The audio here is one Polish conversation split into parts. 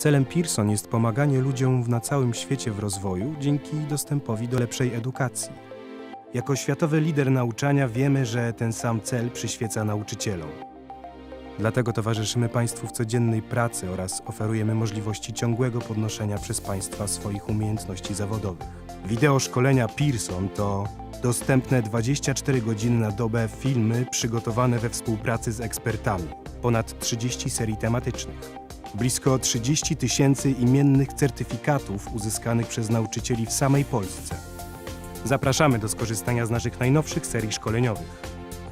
Celem Pearson jest pomaganie ludziom na całym świecie w rozwoju dzięki dostępowi do lepszej edukacji. Jako światowy lider nauczania wiemy, że ten sam cel przyświeca nauczycielom. Dlatego towarzyszymy Państwu w codziennej pracy oraz oferujemy możliwości ciągłego podnoszenia przez Państwa swoich umiejętności zawodowych. Wideo szkolenia Pearson to dostępne 24 godziny na dobę filmy przygotowane we współpracy z ekspertami, ponad 30 serii tematycznych, blisko 30 tysięcy imiennych certyfikatów uzyskanych przez nauczycieli w samej Polsce. Zapraszamy do skorzystania z naszych najnowszych serii szkoleniowych.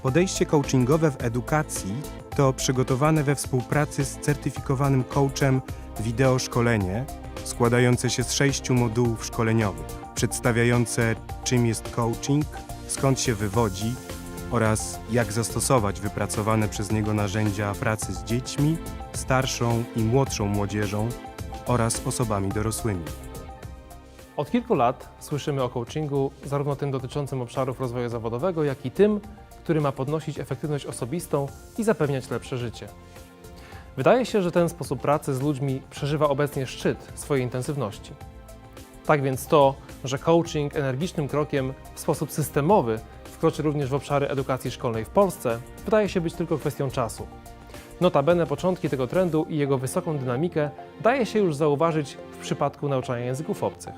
Podejście coachingowe w edukacji to przygotowane we współpracy z certyfikowanym coachem wideo szkolenie składające się z sześciu modułów szkoleniowych, przedstawiające czym jest coaching, skąd się wywodzi oraz jak zastosować wypracowane przez niego narzędzia pracy z dziećmi, starszą i młodszą młodzieżą oraz osobami dorosłymi. Od kilku lat słyszymy o coachingu, zarówno tym dotyczącym obszarów rozwoju zawodowego, jak i tym, który ma podnosić efektywność osobistą i zapewniać lepsze życie. Wydaje się, że ten sposób pracy z ludźmi przeżywa obecnie szczyt swojej intensywności. Tak więc to, że coaching energicznym krokiem w sposób systemowy wkroczy również w obszary edukacji szkolnej w Polsce, wydaje się być tylko kwestią czasu. Notabene początki tego trendu i jego wysoką dynamikę daje się już zauważyć w przypadku nauczania języków obcych.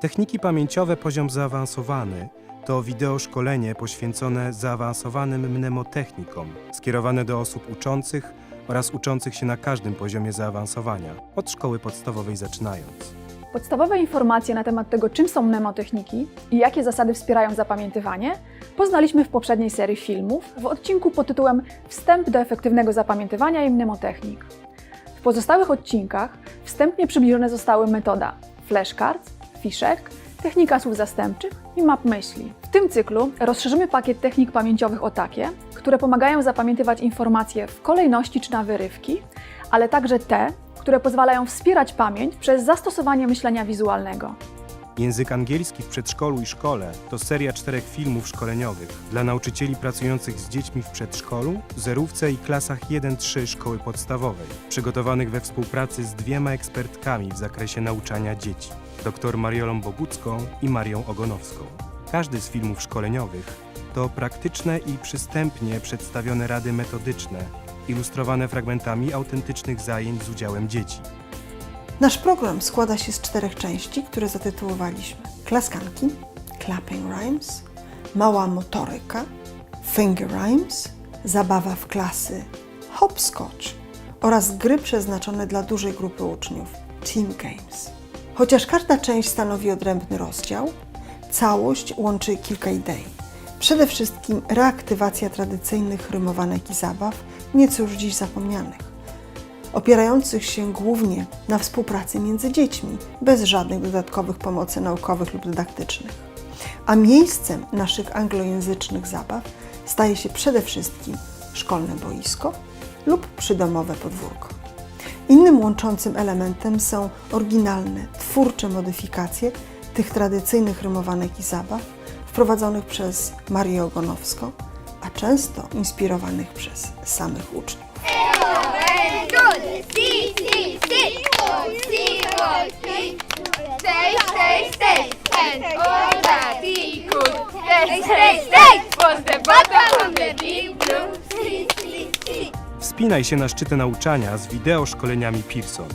Techniki pamięciowe poziom zaawansowany to wideo szkolenie poświęcone zaawansowanym mnemotechnikom, skierowane do osób uczących oraz uczących się na każdym poziomie zaawansowania, od szkoły podstawowej zaczynając. Podstawowe informacje na temat tego, czym są mnemotechniki i jakie zasady wspierają zapamiętywanie, poznaliśmy w poprzedniej serii filmów w odcinku pod tytułem Wstęp do efektywnego zapamiętywania i mnemotechnik. W pozostałych odcinkach wstępnie przybliżone zostały metoda flashcards, fiszek, technika słów zastępczych i map myśli. W tym cyklu rozszerzymy pakiet technik pamięciowych o takie, które pomagają zapamiętywać informacje w kolejności czy na wyrywki, ale także te, które pozwalają wspierać pamięć przez zastosowanie myślenia wizualnego. Język angielski w przedszkolu i szkole to seria czterech filmów szkoleniowych dla nauczycieli pracujących z dziećmi w przedszkolu, zerówce i klasach 1-3 szkoły podstawowej, przygotowanych we współpracy z dwiema ekspertkami w zakresie nauczania dzieci, dr Mariolą Bogucką i Marią Ogonowską. Każdy z filmów szkoleniowych to praktyczne i przystępnie przedstawione rady metodyczne, ilustrowane fragmentami autentycznych zajęć z udziałem dzieci. Nasz program składa się z czterech części, które zatytułowaliśmy Klaskanki, Clapping Rhymes, Mała motoryka, Finger Rhymes, Zabawa w klasy, Hopscotch oraz gry przeznaczone dla dużej grupy uczniów, Team Games. Chociaż każda część stanowi odrębny rozdział, całość łączy kilka idei. Przede wszystkim reaktywacja tradycyjnych rymowanek i zabaw, nieco już dziś zapomnianych opierających się głównie na współpracy między dziećmi, bez żadnych dodatkowych pomocy naukowych lub dydaktycznych. A miejscem naszych anglojęzycznych zabaw staje się przede wszystkim szkolne boisko lub przydomowe podwórko. Innym łączącym elementem są oryginalne, twórcze modyfikacje tych tradycyjnych rymowanek i zabaw, wprowadzonych przez Marię Ogonowską, a często inspirowanych przez samych uczniów. Wspinaj się na szczyty nauczania z wideo szkoleniami Pearson.